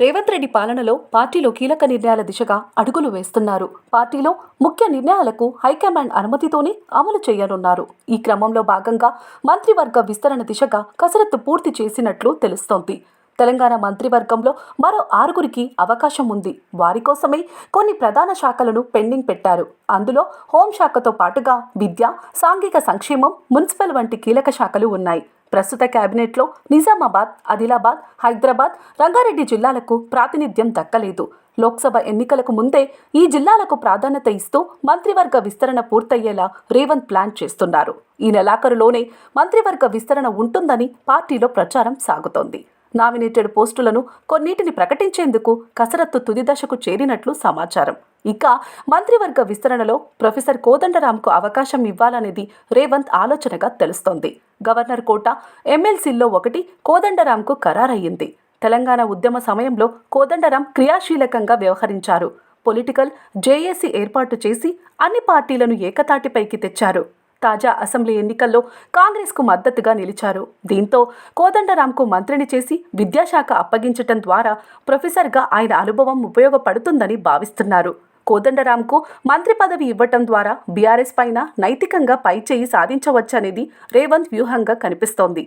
రేవంత్ రెడ్డి పాలనలో పార్టీలో కీలక నిర్ణయాల దిశగా అడుగులు వేస్తున్నారు. పార్టీలో ముఖ్య నిర్ణయాలకు హైకమాండ్ అనుమతితోనే అమలు చేయనున్నారు. ఈ క్రమంలో భాగంగా మంత్రివర్గ విస్తరణ దిశగా కసరత్తు పూర్తి చేసినట్లు తెలుస్తోంది. తెలంగాణ మంత్రివర్గంలో మరో ఆరుగురికి అవకాశం ఉంది. వారి కోసమే కొన్ని ప్రధాన శాఖలను పెండింగ్ పెట్టారు. అందులో హోంశాఖతో పాటుగా విద్య సాంఘిక సంక్షేమం మున్సిపల్ వంటి కీలక శాఖలు ఉన్నాయి. ప్రస్తుత కేబినెట్లో నిజామాబాద్ ఆదిలాబాద్ హైదరాబాద్ రంగారెడ్డి జిల్లాలకు ప్రాతినిధ్యం దక్కలేదు. లోక్సభ ఎన్నికలకు ముందే ఈ జిల్లాలకు ప్రాధాన్యత ఇస్తూ మంత్రివర్గ విస్తరణ పూర్తయ్యేలా రేవంత్ ప్లాన్ చేస్తున్నారు. ఈ నెలాఖరులోనే మంత్రివర్గ విస్తరణ ఉంటుందని పార్టీలో ప్రచారం సాగుతోంది. నామినేటెడ్ పోస్టులను కొన్నిటిని ప్రకటించేందుకు కసరత్తు తుది దశకు చేరినట్లు సమాచారం. ఇక మంత్రివర్గ విస్తరణలో ప్రొఫెసర్ కోదండరాంకు అవకాశం ఇవ్వాలనేది రేవంత్ ఆలోచనగా తెలుస్తోంది. గవర్నర్ కోట ఎమ్మెల్సీల్లో ఒకటి కోదండరాంకు ఖరారయ్యింది. తెలంగాణ ఉద్యమ సమయంలో కోదండరాం క్రియాశీలకంగా వ్యవహరించారు. పొలిటికల్ జేఏసీ ఏర్పాటు చేసి అన్ని పార్టీలను ఏకతాటిపైకి తెచ్చారు. తాజా అసెంబ్లీ ఎన్నికల్లో కాంగ్రెస్కు మద్దతుగా నిలిచారు. దీంతో కోదండరాంకు మంత్రిని చేసి విద్యాశాఖ అప్పగించటం ద్వారా ప్రొఫెసర్గా ఆయన అనుభవం ఉపయోగపడుతుందని భావిస్తున్నారు. కోదండరాంకు మంత్రి పదవి ఇవ్వటం ద్వారా బీఆర్ఎస్ పైన నైతికంగా పైచేయి సాధించవచ్చనేది రేవంత్ వ్యూహంగా కనిపిస్తోంది.